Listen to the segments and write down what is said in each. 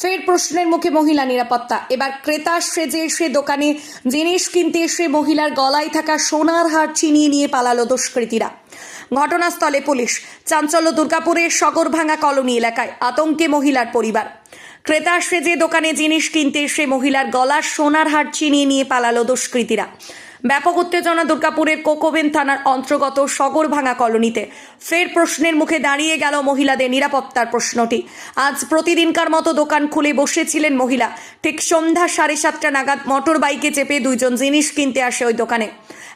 ফের প্রশ্নের মুখে মহিলা নিরাপত্তা। এবার ক্রেতা সেজে এসে দোকানে জিনিস কিনতে এসে মহিলার গলায় থাকা সোনার হার ছিনিয়ে নিয়ে পালালো দুষ্কৃতীরা। ঘটনাস্থলে পুলিশ। চাঞ্চল্য দুর্গাপুরের সগরভাঙা কলোনি এলাকায় আতঙ্কে মহিলার পরিবার। ক্রেতা সেজে দোকানে জিনিস কিনতে এসে মহিলার গলার সোনার হার ছিনিয়ে নিয়ে পালালো দুষ্কৃতীরা। ব্যাপক উত্তেজনা দুর্গাপুরের কোকোবেন থানার অন্তর্গত সগরভাঙা কলোনিতে। ফের প্রশ্নের মুখে দাঁড়িয়ে গেল মহিলাদের নিরাপত্তার প্রশ্নটি। আজ প্রতিদিনকার মতো দোকান খুলে বসেছিলেন মহিলা। ঠিক সন্ধ্যা সাড়ে সাতটা নাগাদ মোটর বাইকে চেপে দুইজন জিনিস কিনতে আসে ওই দোকানে।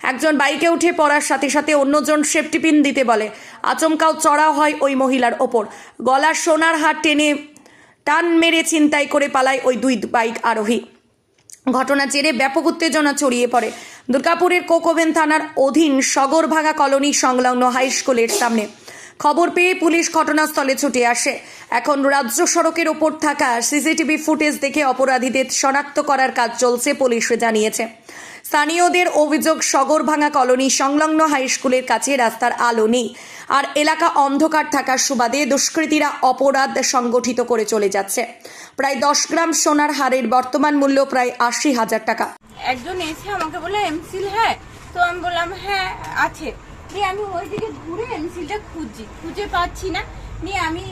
একজন বাইকে উঠে পড়ার সাথে সাথে অন্যজন সেফটি পিন দিতে বলে। আচমকাও চড়াও হয় ওই মহিলার ওপর। গলার সোনার হার টেনে টান মেরে ছিনতাই করে পালায় ওই দুই বাইক আরোহী। ঘটনা জেরে ব্যাপক উত্তেজনা ছড়িয়ে পড়ে। দুর্গাপুরের কোকোভেন থানার অধীন সগরভাঙা কলোনি সংলগ্ন হাইস্কুলের সামনে। খবর পেয়ে পুলিশ ঘটনাস্থলে ছুটে আসে। এখন রাজ্য সড়কের ওপর থাকা সিসিটিভি ফুটেজ দেখে অপরাধীদের শনাক্ত করার কাজ চলছে, পুলিশ জানিয়েছে। স্থানীয়দের অভিযোগ সগরভাঙা কলোনি সংলগ্ন হাইস্কুলের কাছে রাস্তার আলো নেই। আর এলাকা অন্ধকার থাকার সুবাদে দুষ্কৃতীরা অপরাধ সংগঠিত করে চলে যাচ্ছে। প্রায় দশ গ্রাম সোনার হারের বর্তমান মূল্য প্রায় আশি হাজার টাকা। একজন এসে আমাকে বলে এমসিল হ্যাঁ? তো আমি বললাম হ্যাঁ আছে। নিয়ে আমি ওইদিকে ঘুরে এমসিলটা খুঁজছি। খুঁজে পাচ্ছি না। নিয়ে আমি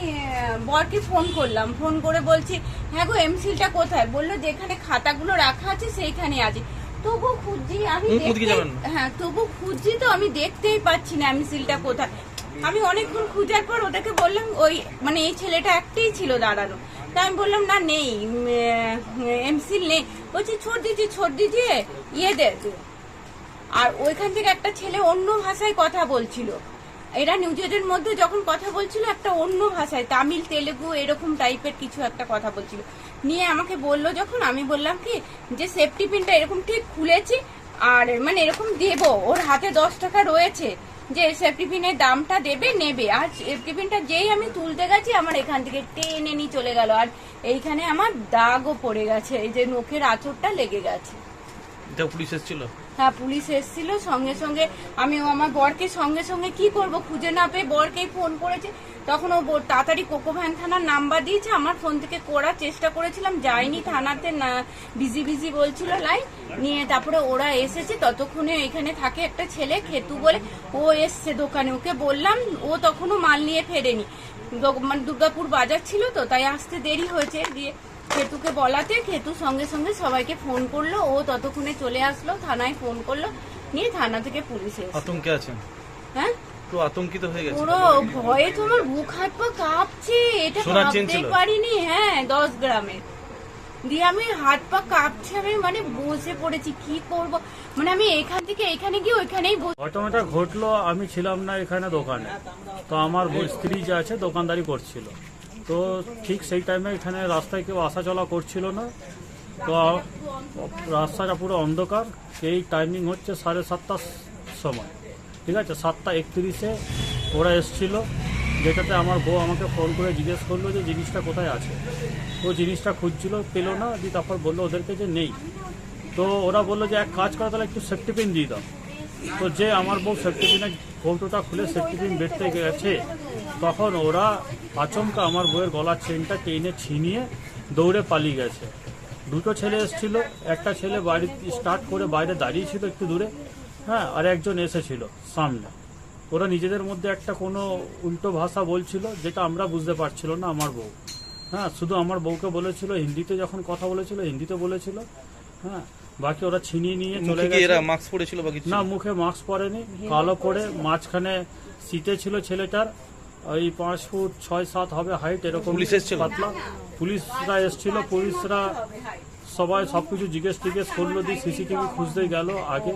বরকে ফোন করলাম। ফোন করে বলছি হ্যাঁ গো এমসিলটা কোথায়? বলল যেখানে খাতাগুলো রাখা আছে সেইখানে আছে। তবু খুঁজছি আমি। হ্যাঁ তবু খুঁজছি তো আমি দেখতেই পাচ্ছি না এমসিলটা কোথায়। আমি অনেকক্ষণ খুঁজার পর ওটাকে বললাম ওই মানে এই ছেলেটা একটাই ছিল দাঁড়ানো। তা আমি বললাম না নেই এমসিল নেই। বলছি ছোট দিজি ছোট দিজি ইয়ে দে। আর ওইখান থেকে একটা ছেলে অন্য ভাষায় কথা বলছিল। এরা নিজেদের মধ্যে যখন কথা বলছিল, একটা অন্য ভাষায়, তামিল, তেলেগু, এরকম টাইপের কিছু একটা কথা বলছিল। নিয়ে আমাকে বলল যখন, আমি বললাম কি, যে সেফটি পিনটা এরকম ঠিক খুলেছি, আর মানে এরকম দেবো, ওর হাতে দশ টাকা রয়েছে। যে সেফটি পিনের দামটা দেবে, নেবে। আর সেফটি পিনটা যেই আমি তুলতে গেছি, আমার এখান থেকে টেনে নিয়ে চলে গেল। আর এইখানে আমার দাগও পড়ে গেছে, এই যে নখের আঁচড়টা লেগে গেছে। এটা পুলিশ এসেছিল? হ্যাঁ পুলিশ এসেছিল, সঙ্গে সঙ্গে আমি আমার বরকে সঙ্গে সঙ্গে কি করব খুঁজে না পেয়ে বরকেই ফোন করেছে। তখন ও তাড়াতাড়ি কোকো ভ্যান থানার নাম্বার দিয়েছে, আমার ফোন থেকে করার চেষ্টা করেছিলাম যাইনি থানাতে, না বিজি বিজি বলছিল লাইন নিয়ে তারপরে ওরা এসেছে, ততক্ষণে এখানে থাকে একটা ছেলে, খেতু বলে। ও এসছে দোকানে, ওকে বললাম, ও তখনও মাল নিয়ে ফেরেনি। মানে দুর্গাপুর বাজার ছিল তো, তাই আসতে দেরি হয়েছে, দিয়ে খেতুকে বলাতে খেতু সঙ্গে সঙ্গে সবাইকে ফোন করল। ও ততক্ষণে চলে আসলো থানায় ফোন করল নিয়ে থানা থেকে পুলিশ আতঙ্কে আছেন? হ্যাঁ? তো আতঙ্কিত হয়ে গেছে পুরো ভয়ে তো আমার বুক হাত পা কাঁপছে এটা? পারিনি হ্যাঁ দশ গ্রামের দিয়ে আমি হাত পা কাঁপছে আমি মানে বসে পড়েছি কি করব? মানে আমি এখান থেকে এখানে গিয়ে ওইখানেই বসে ঘটনাটা ঘটলো আমি ছিলাম না এখানে দোকানে। তো আমার স্ত্রী যে আছে দোকানদারি করছিল। তো ঠিক সেই টাইমে এখানে রাস্তায় কেউ আসা চলা করছিল না। তো রাস্তাটা পুরো অন্ধকার। এই টাইমিং হচ্ছে সাড়ে সাতটার সময়। ঠিক আছে? সাতটা একত্রিশে ওরা এসছিল। যেটাতে আমার বউ আমাকে ফোন করে জিজ্ঞেস করল যে, জিনিসটা কোথায় আছে? ও জিনিসটা খুঁজছিল, পেল না। দিয়ে তারপর বলল ওদেরকে যে নেই। তো ওরা বলল যে, এক কাজ করে, তাহলে একটু সেফটি পিন দিয়ে দাও। তো যে আমার বউ সেফটি পিনের কৌটোটা খুলে সেফটি পিন বেরতে গেছে, তখন ওরা আচমকা আমার বউয়ের গলার চেনটা টেনে ছিনিয়ে দৌড়ে পালিয়ে গেছে। দুটো ছেলে এসেছিল, একটা ছেলে বাড়ি স্টার্ট করে বাইরে দাঁড়িয়ে ছিল একটু দূরে হ্যাঁ আর একজন এসেছিল সামনে। ওরা নিজেদের মধ্যে একটা কোনো উল্টো ভাষা বলছিল যেটা আমরা বুঝতে পারছিল না আমার বউ। হ্যাঁ শুধু আমার বউকে বলেছিল, হিন্দিতে যখন কথা বলেছিল, হিন্দিতে বলেছিল হ্যাঁ বাকি ওরা ছিনিয়ে নিয়ে চলে গেছে। এরা মাস্ক পরেছিল বা কিছু? না মুখে মাস্ক পরেনি কালো পরে মাঝখানে সিটে ছিল ছেলেটার ওই পাঁচ ফুট ছয় সাত হবে হাইট এরকম পুলিশ এসেছিল? পাতলা। পুলিশরা এসেছিল পুলিশরা সবাই সব কিছু জিজ্ঞেস টিজ্ঞেস করল দিয়ে সিসিটিভি খুঁজতে গেল আগে।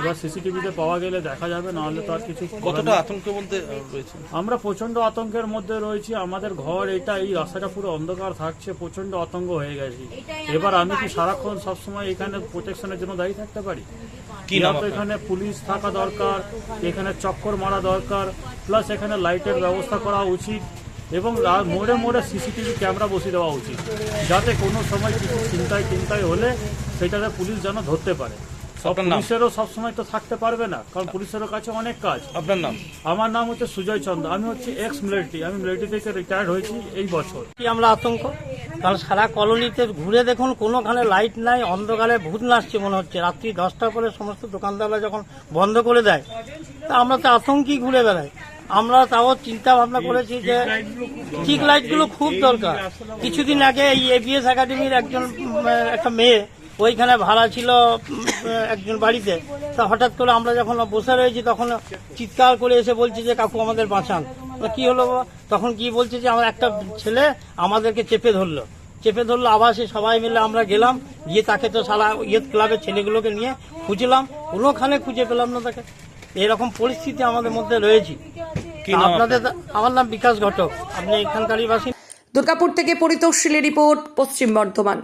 এবার সিসিটিভিতে পাওয়া গেলে দেখা যাবে নাহলে তো আর কিছু কতটা আতঙ্কের মধ্যে রয়েছে? আমরা প্রচণ্ড আতঙ্কের মধ্যে রয়েছি আমাদের ঘর এটা এই রাস্তাটা পুরো অন্ধকার থাকছে প্রচণ্ড আতঙ্ক হয়ে গেছে। এবার আমি কি সারাক্ষণ সবসময় এখানে প্রোটেকশনের জন্য দায়ী থাকতে পারি? তো এখানে পুলিশ থাকা দরকার এখানে চক্কর মারা দরকার প্লাস এখানে লাইটের ব্যবস্থা করা উচিত। এবং মোড়ে মোড়ে সিসিটিভি ক্যামেরা বসিয়ে দেওয়া উচিত। যাতে কোনো সময় কিছু চিন্তায় চিন্তায় হলে সেটাতে পুলিশ যেন ধরতে পারে। সব পুলিশেরও সবসময় তো থাকতে পারবে না কারণ পুলিশেরও কাছে অনেক কাজ। আপনার নাম? আমার নাম হচ্ছে সুজয় চন্দ্র আমি হচ্ছে এক্স মিলিটারি আমি মিলিটারি থেকে রিটায়ার্ড হয়েছি এই বছর। কি আমরা আতঙ্ক? কারণ সারা কলোনিতে ঘুরে দেখুন, কোনোখানে লাইট নাই, অন্ধকারে ভূত নাচছে মনে হচ্ছে। রাত্রি দশটার পরে সমস্ত দোকানদাররা যখন বন্ধ করে দেয়, তা আমরা তো আতঙ্কই ঘুরে বেড়াই। আমরা তাও চিন্তা ভাবনা করেছি যে ঠিক লাইটগুলো খুব দরকার। কিছুদিন আগে এই এবিএস একাডেমির একজন একটা মেয়ে ওইখানে ভাড়া ছিল একজন বাড়িতে। তা হঠাৎ করে আমরা যখন বসে রয়েছি তখন চিৎকার করে এসে বলছি যে কাকু আমাদের বাঁচান। কি হলো বাবা? তখন কি বলছে যে আমার একটা ছেলে আমাদেরকে চেপে ধরলো। চেপে ধরলো আবার সে সবাই মিলে আমরা গেলাম। গিয়ে তাকে তো সারা ইয়েত ক্লাবের ছেলেগুলোকে নিয়ে খুঁজলাম। কোনোখানে খুঁজে পেলাম না তাকে। এরকম পরিস্থিতি আমাদের মধ্যে রয়েছে। কি আপনাদের আমার নাম বিকাশ ঘটক। আপনি এখানকারই বাসিন্দা। দুর্গাপুর থেকে পরিতোষীলের রিপোর্ট পশ্চিম বর্ধমান।